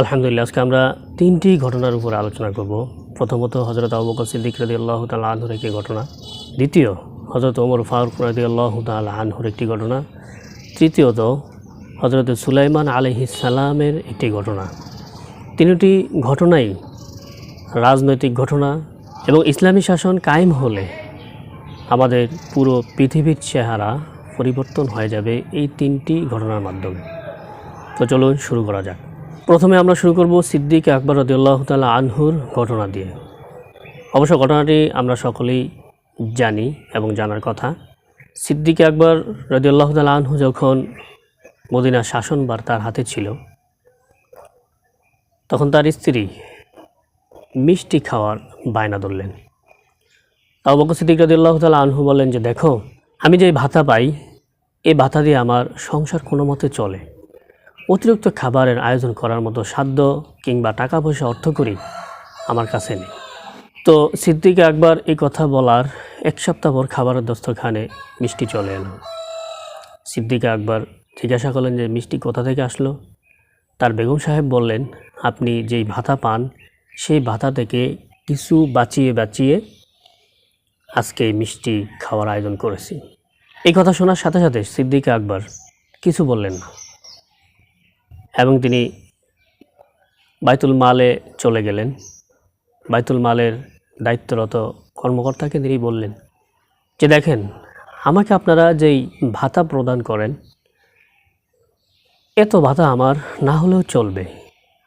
আলহামদুলিল্লাহ, আজকে আমরা তিনটি ঘটনার উপর আলোচনা করব। প্রথমত হজরত আবু বকর সিদ্দিক রাদি আল্লাহ তালা আনহুর একটি ঘটনা। দ্বিতীয় হজরত ওমর ফারুক রাদি আল্লাহ তালা আনহুর একটি ঘটনা। তৃতীয়ত হজরত সুলাইমান আলহিসালামের একটি ঘটনা। তিনটি ঘটনাই রাজনৈতিক ঘটনা এবং ইসলামী শাসন কায়েম হলে আমাদের পুরো পৃথিবীর চেহারা পরিবর্তন হয়ে যাবে এই তিনটি ঘটনার মাধ্যমে। তো চলুন শুরু করা যাক। প্রথমে আমরা শুরু করব সিদ্দিক আকবর রদিউল্লাহ তালা আনহুর ঘটনা দিয়ে। অবশ্য ঘটনাটি আমরা সকলেই জানি এবং জানার কথা। সিদ্দিক আকবর রদিউল্লাহ তালা আনহু যখন মদিনা শাসনবার তার হাতে ছিল, তখন তার স্ত্রী মিষ্টি খাওয়ার বায়না ধরলেন। আবু বকর সিদ্দিক রদিউল্লাহ তালা আনহু বলেন যে, দেখো, আমি যে ভাতা পাই এই ভাতা দিয়ে আমার সংসার কোনো মতে চলে। অতিরিক্ত খাবারের আয়োজন করার মতো সাধ্য কিংবা টাকা পয়সা অর্থ করি আমার কাছে নেই। তো সিদ্দিক, একবার এই কথা বলার এক সপ্তাহ পর খাবারের দস্তরখানে মিষ্টি চলে এলো। সিদ্দিকা একবার জিজ্ঞাসা করলেন যে, মিষ্টি কোথা থেকে আসলো? তার বেগম সাহেব বললেন, আপনি যেই ভাতা পান, সেই ভাতা থেকে কিছু বাঁচিয়ে বাঁচিয়ে আজকে মিষ্টি খাওয়ার আয়োজন করেছি। এই কথা শোনার সাথে সাথে সিদ্দিকা আকবর কিছু বললেন না। এবং তিনি বাইতুল মালে চলে গেলেন। বাইতুল মালের দায়িত্বরত কর্মকর্তাকে তিনি বললেন, যে দেখেন, আমাকে আপনারা যেই ভাতা প্রদান করেন, এত ভাতা আমার না হলেও চলবে।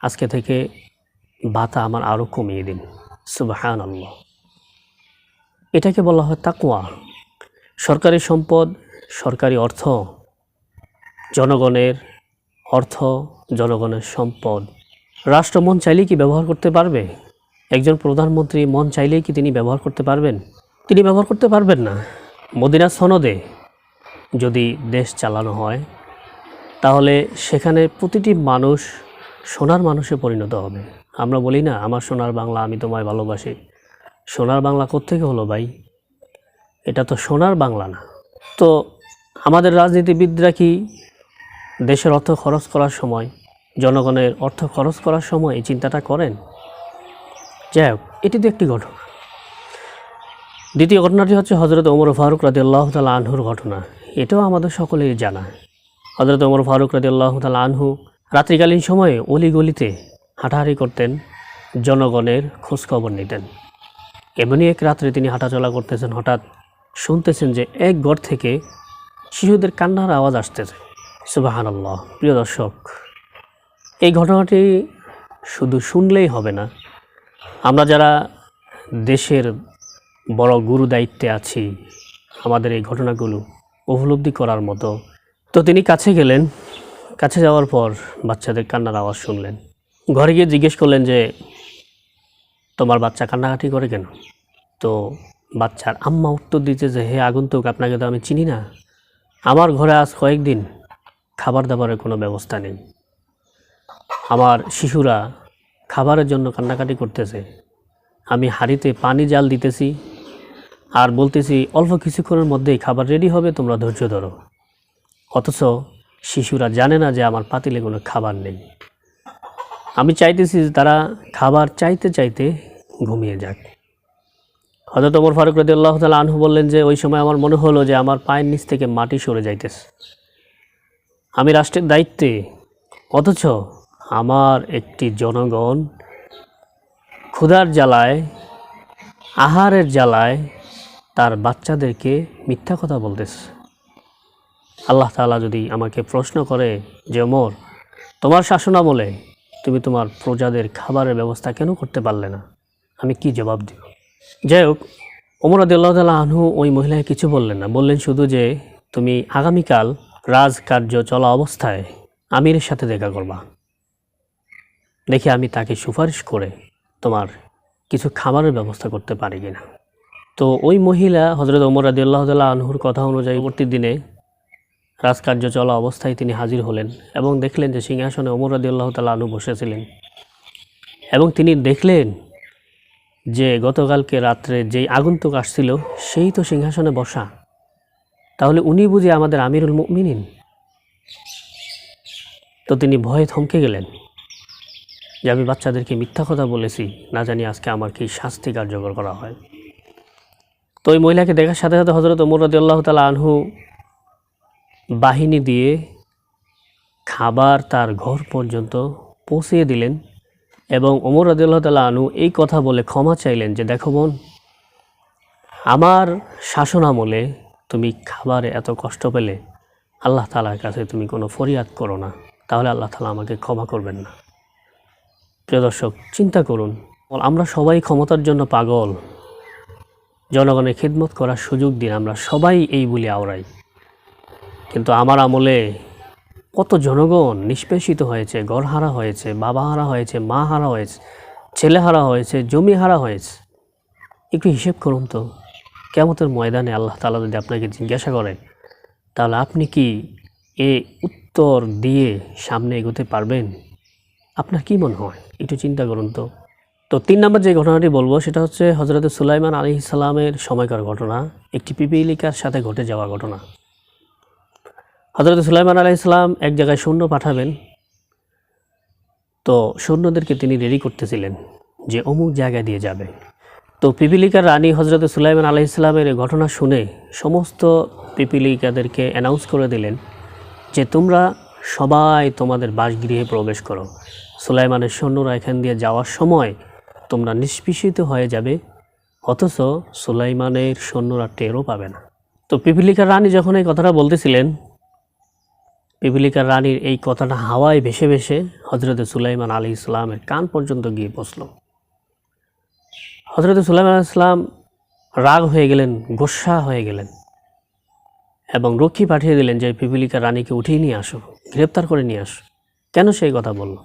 আজকে থেকে ভাতা আমার আরও কমিয়ে দিন। সুবাহান এটাকে বলা হয় তাকুয়া সরকারি সম্পদ, সরকারি অর্থ, জনগণের অর্থ জনগণের সম্পদ। রাষ্ট্র মন চাইলেই কি ব্যবহার করতে পারবে? একজন প্রধানমন্ত্রী মন চাইলেই কি তিনি ব্যবহার করতে পারবেন? তিনি ব্যবহার করতে পারবেন না। মদিনা সনদে যদি দেশ চালানো হয়, তাহলে সেখানে প্রতিটি মানুষ সোনার মানুষে পরিণত হবে। আমরা বলি না, আমার সোনার বাংলা আমি তোমায় ভালোবাসি। সোনার বাংলা কোত্থেকে হলো ভাই? এটা তো সোনার বাংলা না। তো আমাদের রাজনীতিবিদরা কি দেশের অর্থ খরচ করার সময় জনগণের অর্থ খরচ করার সময় এই চিন্তাটা করেন। যাই হোক, এটি তো একটি ঘটনা। দ্বিতীয় ঘটনাটি হচ্ছে হজরত ওমর ফারুক রাজি আল্লাহ তালা আনহুর ঘটনা। এটাও আমাদের সকলেই জানা। হজরত ওমর ফারুক রাজি আল্লাহ তালা আনহু রাত্রিকালীন সময়ে অলি গলিতে হাঁটাহাঁটি করতেন, জনগণের খোঁজখবর নিতেন। এমনই এক রাত্রে তিনি হাঁটাচলা করতেছেন, হঠাৎ শুনতেছেন যে এক ঘর থেকে শিশুদের কান্নার আওয়াজ আসতেছে। সুবাহান আল্লাহ প্রিয় দর্শক। এই ঘটনাটি শুধু শুনলেই হবে না। আমরা যারা দেশের বড় গুরু দায়িত্বে আছি, আমাদের এই ঘটনাগুলো উপলব্ধি করার মতো। তো তিনি কাছে গেলেন, কাছে যাওয়ার পর বাচ্চাদের কান্নার আওয়াজ শুনলেন। ঘরে গিয়ে জিজ্ঞেস করলেন যে, তোমার বাচ্চা কান্নাকাটি করে কেন? তো বাচ্চার আম্মা উত্তর দিতে যে, হে আগন্তুক, আপনাকে তো আমি চিনি না। আমার ঘরে আজ কয়েকদিন খাবার দাবারের কোনো ব্যবস্থা নেই। আমার শিশুরা খাবারের জন্য কান্নাকাটি করতেছে। আমি হাঁড়িতে পানি জাল দিতেছি আর বলতেছি, অল্প কিছুক্ষণের মধ্যেই খাবার রেডি হবে, তোমরা ধৈর্য ধরো। অথচ শিশুরা জানে না যে আমার পাতিলে কোনো খাবার নেই। আমি চাইতেছি যে তারা খাবার চাইতে চাইতে ঘুমিয়ে যাক। হজরত ওমর ফারুক রদি আল্লাহ তালা আনহু বললেন যে, ওই সময় আমার মনে হলো যে আমার পায়ের নিচ থেকে মাটি সরে যাইতেছে। আমি রাষ্ট্রের দায়িত্বে, অথচ আমার একটি জনগণ। ক্ষুধার জ্বালায়, আহারের জ্বালায় তার বাচ্চাদেরকে মিথ্যা কথা বলতেছে। আল্লাহ তাআলা যদি আমাকে প্রশ্ন করে যে, ওমর, তোমার শাসনামলে তুমি তোমার প্রজাদের খাবারের ব্যবস্থা কেন করতে পারলে না? আমি কি জবাব দিব? যাই হোক, ওমর আদিল্লাহ তালা আনহু ওই মহিলাকে কিছু বললেন না। বললেন, শুধু যে তুমি আগামীকাল রাজকার্য চলা অবস্থায় আমিরের সাথে দেখা করবা। দেখি আমি তাকে সুপারিশ করে তোমার কিছু খাবারের ব্যবস্থা করতে পারি কিনা। তো ওই মহিলা হজরত ওমর আদিউল্লাহ তাল্লাহ আনহুর কথা অনুযায়ী পরবর্তী দিনে রাজকার্য চলা অবস্থায় তিনি হাজির হলেন এবং দেখলেন যে সিংহাসনে ওমর আদিউল্লাহ তাল্লাহ আনহু বসেছিলেন। এবং তিনি দেখলেন যে গতকালকে রাত্রে যেই আগন্তুক আসছিল, সেই তো সিংহাসনে বসা। তাহলে উনি বুঝি আমাদের আমিরুল মুমিনিন? তো তিনি ভয়ে থমকে গেলেন। যে আমি বাচ্চাদেরকে মিথ্যা কথা বলেছি, না জানি আজকে আমার কি শাস্তি কার্যকর করা হয়। তো ওই মহিলাকে দেখার সাথে সাথে হজরত ওমর রদি আল্লাহ তালা আনহু বাহিনী দিয়ে খাবার তার ঘর পর্যন্ত পৌঁছিয়ে দিলেন এবং ওমর রদিল্লাহ তালা আনু এই কথা বলে ক্ষমা চাইলেন যে, দেখো বোন, আমার শাসন আমলে তুমি খাবারে এত কষ্ট পেলে, আল্লাহ তালার কাছে তুমি কোনো ফরিয়াদ করো না। তাহলে আল্লাহ তালা আমাকে ক্ষমা করবেন না। প্রিয় দর্শক, চিন্তা করুন। আমরা সবাই ক্ষমতার জন্য পাগল। জনগণের খিদমত করার সুযোগ দিন, আমরা সবাই এই বলে আওড়াই। কিন্তু আমার আমলে কত জনগণ নিষ্পেষিত হয়েছে ঘর হারা হয়েছে বাবা হারা হয়েছে মা হারা হয়েছে ছেলে হারা হয়েছে জমি হারা হয়েছে। একটু হিসেব করুন তো কেমতের ময়দানে আল্লাহ তালা যদি আপনাকে জিজ্ঞাসা করে, তাহলে আপনি কি এ উত্তর দিয়ে সামনে এগোতে পারবেন? আপনার কি মনে হয়? একটু চিন্তা করুন তো। তো তিন নম্বর যে ঘটনাটি বলব, সেটা হচ্ছে হজরত সুলাইমান আলী ইসলামের সময়কার ঘটনা, একটি পিপিলিকার সাথে ঘটে যাওয়া ঘটনা। হজরত সুলাইমান আলাহ ইসলাম এক জায়গায় সৈন্য পাঠাবেন। তো সৈন্যদেরকে তিনি রেডি করতেছিলেন যে অমুক জায়গায় দিয়ে যাবে। তো পিপিলিকার রানী হজরত সুলাইমান আলাহ ইসলামের ঘটনা শুনে সমস্ত পিপিলিকাদেরকে অ্যানাউন্স করে দিলেন যে তোমরা সবাই তোমাদের বাসগৃহে প্রবেশ করো। সুলাইমানের সৈন্যরা এখান দিয়ে যাওয়ার সময় তোমরা নিষ্পিষিত হয়ে যাবে, অথচ সুলাইমানের সৈন্যরা টেরও পাবে না। তো পিপিলিকার রানী যখন এই কথাটা বলতেছিলেন, পিপিলিকার রানীর এই কথাটা হাওয়ায় ভেসে ভেসে হজরত সুলাইমান আলী ইসলামের কান পর্যন্ত গিয়ে বসল। হজরত সুলাইমান আলী ইসলাম রাগ হয়ে গেলেন, গোসা হয়ে গেলেন এবং রক্ষী পাঠিয়ে দিলেন যে, পিপিলিকার রানীকে উঠিয়ে নিয়ে আসো, গ্রেপ্তার করে নিয়ে আসো। কেন সেই কথা বলল?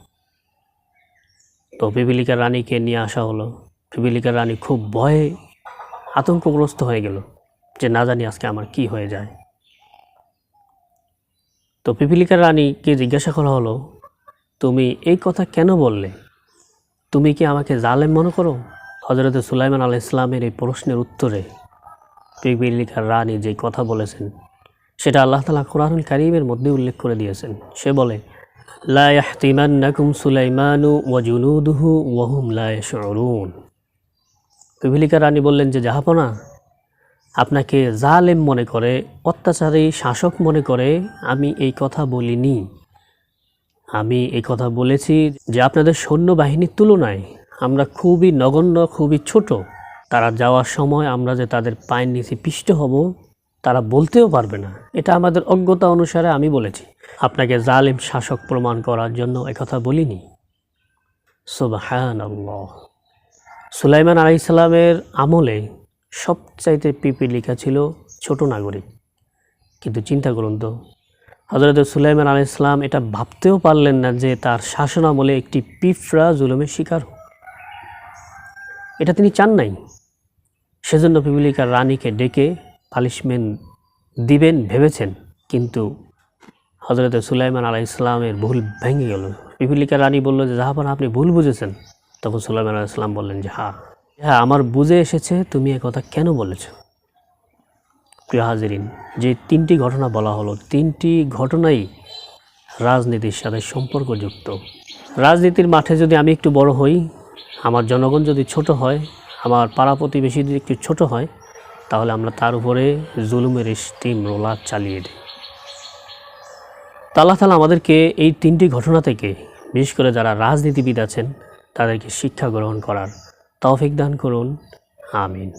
তো পিপিলিকার রানীকে নিয়ে আসা হলো। পিপিলিকার রানী খুব ভয়ে আতঙ্কগ্রস্ত হয়ে গেল যে না জানি আজকে আমার কি হয়ে যায়। তো পিপিলিকার রানীকে জিজ্ঞাসা করা হলো, তুমি এই কথা কেন বললে? তুমি কি আমাকে জালেম মনে করো? হজরত সুলাইমান আল ইসলামের এই প্রশ্নের উত্তরে পিপিলিকার রানী যে কথা বলেছেন, সেটা আল্লাহ তালা কোরআনুল কারিমের মধ্যে উল্লেখ করে দিয়েছেন। সে বলে লা ইয়াহতিমান্নাকুম সুলাইমানু লা ইয়াশউরুন। পিপিলিকা রানী বললেন যে, জাহাপনা, আপনাকে জালেম মনে করে, অত্যাচারী শাসক মনে করে, আমি এই কথা বলিনি। আমি এই কথা বলেছি যে, আপনাদের সৈন্যবাহিনীর তুলনায় আমরা খুবই নগণ্য, খুবই ছোট। তারা যাওয়ার সময় আমরা যে তাদের পায়ের নিচে পিষ্ট হব, তারা বলতেও পারবে না। এটা আমাদের অজ্ঞতা অনুসারে আমি বলেছি। আপনাকে জালিম শাসক প্রমাণ করার জন্য একথা বলিনি। সুবাহান সুলাইমান আলাইসাল্লামের আমলে সবচাইতে পিপিলিকা ছিল ছোট নাগরিক। কিন্তু চিন্তা করুন তো হজরত সুলাইমান আল ইসলাম এটা ভাবতেও পারলেন না যে তার শাসন আমলে একটি পিঁপড়া জুলুমের শিকার হোক। এটা তিনি চান নাই। সেজন্য পিপিলিকার রানীকে ডেকে পালিশমেন্ট দিবেন, ভেবেছেন। কিন্তু হজরত সুলাইমান আলাহ ইসলামের ভুল ভেঙে গেল। পিপিলিকা রানী বলল যে, জাহাপান, আপনি ভুল বুঝেছেন। তখন সুলাইমান আলাহ ইসলাম বললেন, যে হ্যাঁ হ্যাঁ আমার বুঝে এসেছে, তুমি কথা কেন বলেছ? প্রিয় হাজিরিন, যে তিনটি ঘটনা বলা হলো, তিনটি ঘটনাই রাজনীতির সাথে সম্পর্কযুক্ত। রাজনীতির মাঠে যদি আমি একটু বড় হই, আমার জনগণ যদি ছোট হয়, আমার পাড়া প্রতিবেশী যদি একটু ছোট হয়, তাহলে আমরা তার উপরে জুলুমের স্টিম রোলার চালিয়ে দিই। তা আল্লাহ তালা আমাদেরকে এই তিনটি ঘটনা থেকে, বিশেষ করে যারা রাজনীতিবিদ আছেন, তাদেরকে শিক্ষা গ্রহণ করার তৌফিক দান করুন। আমিন।